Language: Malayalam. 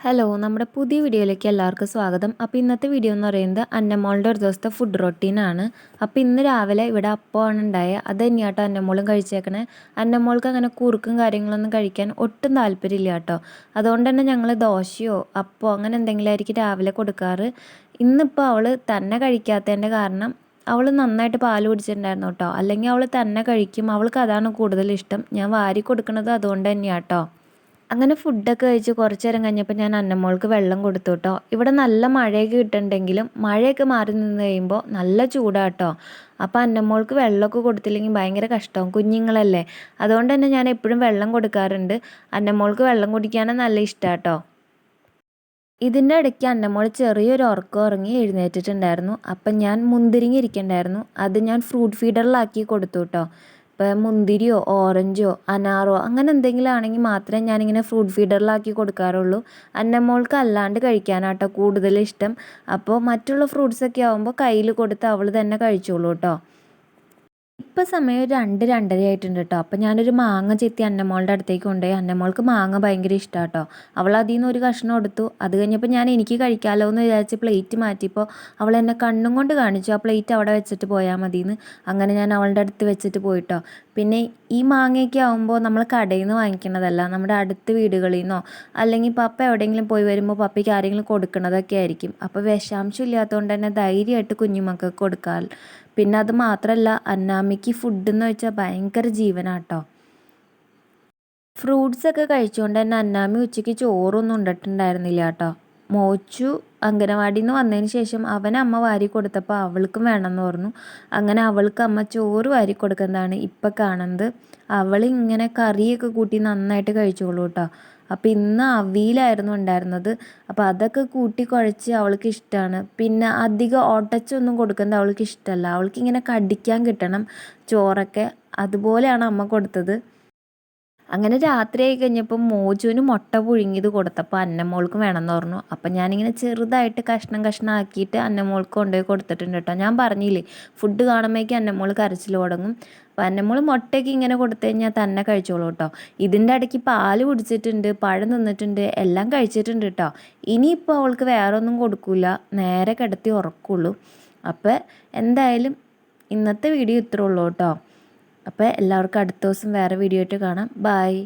ഹലോ നമ്മുടെ പുതിയ വീഡിയോയിലേക്ക് എല്ലാവർക്കും സ്വാഗതം. അപ്പോൾ ഇന്നത്തെ വീഡിയോ എന്ന് പറയുന്നത് അന്നമോളുടെ ഒരു ദിവസത്തെ ഫുഡ് റൊട്ടീനാണ് അപ്പോൾ ഇന്ന് രാവിലെ ഇവിടെ അപ്പമാണ് ഉണ്ടായത് അത് തന്നെയാട്ടോ അന്നമോളും കഴിച്ചേക്കണേ. അന്നമോൾക്ക് അങ്ങനെ കുറുക്കും കാര്യങ്ങളൊന്നും കഴിക്കാൻ ഒട്ടും താല്പര്യമില്ല കേട്ടോ അതുകൊണ്ട് തന്നെ ഞങ്ങൾ ദോശയോ അപ്പോ അങ്ങനെ എന്തെങ്കിലും ആയിരിക്കും രാവിലെ കൊടുക്കാറ്. ഇന്നിപ്പോൾ അവൾ തന്നെ കഴിക്കാത്തതിന്റെ കാരണം അവൾ നന്നായിട്ട് പാൽ കുടിച്ചിട്ടുണ്ടായിരുന്നു കേട്ടോ അല്ലെങ്കിൽ അവൾ തന്നെ കഴിക്കും. അവൾക്ക് അതാണ് കൂടുതൽ ഇഷ്ടം. ഞാൻ വാരി കൊടുക്കുന്നത് അതുകൊണ്ട് തന്നെയാണ് കേട്ടോ അങ്ങനെ ഫുഡൊക്കെ കഴിച്ച് കുറച്ച് നേരം കഴിഞ്ഞപ്പോൾ ഞാൻ അന്നമ്മോൾക്ക് വെള്ളം കൊടുത്തു കേട്ടോ. ഇവിടെ നല്ല മഴയൊക്കെ കിട്ടുന്നുണ്ടെങ്കിലും മഴയൊക്കെ മാറി നിന്ന് കഴിയുമ്പോൾ നല്ല ചൂടാട്ടോ. അപ്പോൾ അന്നമ്മോൾക്ക് വെള്ളമൊക്കെ കൊടുത്തില്ലെങ്കിൽ ഭയങ്കര കഷ്ടമാവും കുഞ്ഞുങ്ങളല്ലേ. അതുകൊണ്ട് തന്നെ ഞാൻ എപ്പോഴും വെള്ളം കൊടുക്കാറുണ്ട്. അന്നമ്മോൾക്ക് വെള്ളം കുടിക്കാനും നല്ല ഇഷ്ടമാട്ടോ ഇതിന്റെ ഇടയ്ക്ക് അന്നമ്മോൾ ചെറിയൊരു ഉറക്കം ഉറങ്ങി എഴുന്നേറ്റിട്ടുണ്ടായിരുന്നു. അപ്പം ഞാൻ മുന്തിരിങ്ങി ഇരിക്കണ്ടായിരുന്നു. അത് ഞാൻ ഫ്രൂട്ട് ഫീഡറിലാക്കി കൊടുത്തു കേട്ടോ. മുന്തിരിയോ ഓറഞ്ചോ അനാറോ അങ്ങനെ എന്തെങ്കിലും ആണെങ്കിൽ മാത്രമേ ഞാനിങ്ങനെ ഫ്രൂട്ട് ഫീഡറിലാക്കി കൊടുക്കാറുള്ളൂ. അന്നമ്മോൾക്ക് അല്ലാണ്ട് കഴിക്കാനാട്ടോ കൂടുതലിഷ്ടം. അപ്പോൾ മറ്റുള്ള ഫ്രൂട്ട്സൊക്കെ ആകുമ്പോൾ കയ്യിൽ കൊടുത്ത് അവൾ തന്നെ കഴിച്ചോളൂ കേട്ടോ. ഇപ്പം സമയം രണ്ട് രണ്ടര ആയിട്ടുണ്ട് കേട്ടോ അപ്പം ഞാനൊരു മാങ്ങ ചെത്തി അന്നമോളുടെ അടുത്തേക്ക് കൊണ്ടുപോയി. അന്നമോൾക്ക് മാങ്ങ ഭയങ്കര ഇഷ്ടമാണ് കേട്ടോ അവൾ അതിൽ നിന്ന് ഒരു കഷ്ണം എടുത്തു. അത് കഴിഞ്ഞപ്പോൾ ഞാൻ എനിക്ക് കഴിക്കാമല്ലോ എന്ന് വിചാരിച്ച് പ്ലേറ്റ് മാറ്റിയപ്പോൾ അവൾ എന്നെ കണ്ണും കൊണ്ട് കാണിച്ചു. ആ പ്ലേറ്റ് അവിടെ വെച്ചിട്ട് പോയാൽ മതിയെന്ന് അങ്ങനെ ഞാൻ അവളുടെ അടുത്ത് വെച്ചിട്ട് പോയിട്ടോ പിന്നെ ഈ മാങ്ങയൊക്കെ ആകുമ്പോൾ നമ്മൾ കടയിൽ നിന്ന് വാങ്ങിക്കണതല്ല. നമ്മുടെ അടുത്ത വീടുകളിൽ നിന്നോ അല്ലെങ്കിൽ പപ്പ എവിടെയെങ്കിലും പോയി വരുമ്പോൾ പപ്പയ്ക്ക് ആരെങ്കിലും കൊടുക്കണതൊക്കെ ആയിരിക്കും. അപ്പോൾ വിഷാംശം ഇല്ലാത്തതുകൊണ്ട് തന്നെ ധൈര്യമായിട്ട് കുഞ്ഞുമക്കൾക്ക് കൊടുക്കാൻ പിന്നെ അത് മാത്രമല്ല അന്നാമിക്ക് ഫുഡ് എന്ന് വെച്ചാൽ ഭയങ്കര ജീവനാട്ടോ. ഫ്രൂട്ട്സൊക്കെ കഴിച്ചുകൊണ്ട് തന്നെ അന്നാമി ഉച്ചയ്ക്ക് ചോറൊന്നും ഉണ്ടിട്ടുണ്ടായിരുന്നില്ല കേട്ടോ മോച്ചു അംഗനവാടിയിൽ നിന്ന് വന്നതിന് ശേഷം അവൻ അമ്മ വാരി കൊടുത്തപ്പോൾ അവൾക്കും വേണമെന്ന് പറഞ്ഞു. അങ്ങനെ അവൾക്ക് അമ്മ ചോറ് വാരി കൊടുക്കുന്നതാണ് ഇപ്പം കാണുന്നത്. അവൾ ഇങ്ങനെ കറിയൊക്കെ കൂട്ടി നന്നായിട്ട് കഴിച്ചോളൂ കേട്ടോ അപ്പോൾ ഇന്ന് അവിയിലായിരുന്നു ഉണ്ടായിരുന്നത്. അപ്പോൾ അതൊക്കെ കൂട്ടി കുഴച്ച് അവൾക്ക് ഇഷ്ടമാണ് പിന്നെ അധികം ഓട്ടച്ചൊന്നും കൊടുക്കുന്നത് അവൾക്ക് ഇഷ്ടമല്ല അവൾക്ക് ഇങ്ങനെ കടിക്കാൻ കിട്ടണം. ചോറൊക്കെ അതുപോലെയാണ് അമ്മ കൊടുത്തത്. അങ്ങനെ രാത്രിയായി കഴിഞ്ഞപ്പോൾ മോജുവിന് മുട്ട പുഴുങ്ങിയത് കൊടുത്തപ്പോൾ അന്നമോൾക്ക് വേണമെന്ന് പറഞ്ഞു. അപ്പം ഞാനിങ്ങനെ ചെറുതായിട്ട് കഷ്ണം കഷ്ണം ആക്കിയിട്ട് അന്നമോൾക്ക് കൊണ്ടുപോയി കൊടുത്തിട്ടുണ്ട് കേട്ടോ. ഞാൻ പറഞ്ഞില്ലേ ഫുഡ് കാണുമ്പോഴേക്കും അന്നമോൾ കരച്ചിൽ തുടങ്ങും. അപ്പോൾ അന്നമോൾ മുട്ടയ്ക്ക് ഇങ്ങനെ കൊടുത്തു കഴിഞ്ഞാൽ തന്നെ കഴിച്ചോളൂ കേട്ടോ. ഇതിന്റെ ഇടയ്ക്ക് പാൽ കുടിച്ചിട്ടുണ്ട് പഴം നിന്നിട്ടുണ്ട് എല്ലാം കഴിച്ചിട്ടുണ്ട് കേട്ടോ. ഇനിയിപ്പോൾ അവൾക്ക് വേറെ ഒന്നും കൊടുക്കില്ല നേരെ കിടത്തി ഉറക്കുള്ളൂ. അപ്പോൾ എന്തായാലും ഇന്നത്തെ വീഡിയോ ഇത്രേ ഉള്ളൂ കേട്ടോ. അപ്പോൾ എല്ലാവർക്കും അടുത്ത ദിവസം വേറെ വീഡിയോ ആയിട്ട് കാണാം. ബായ്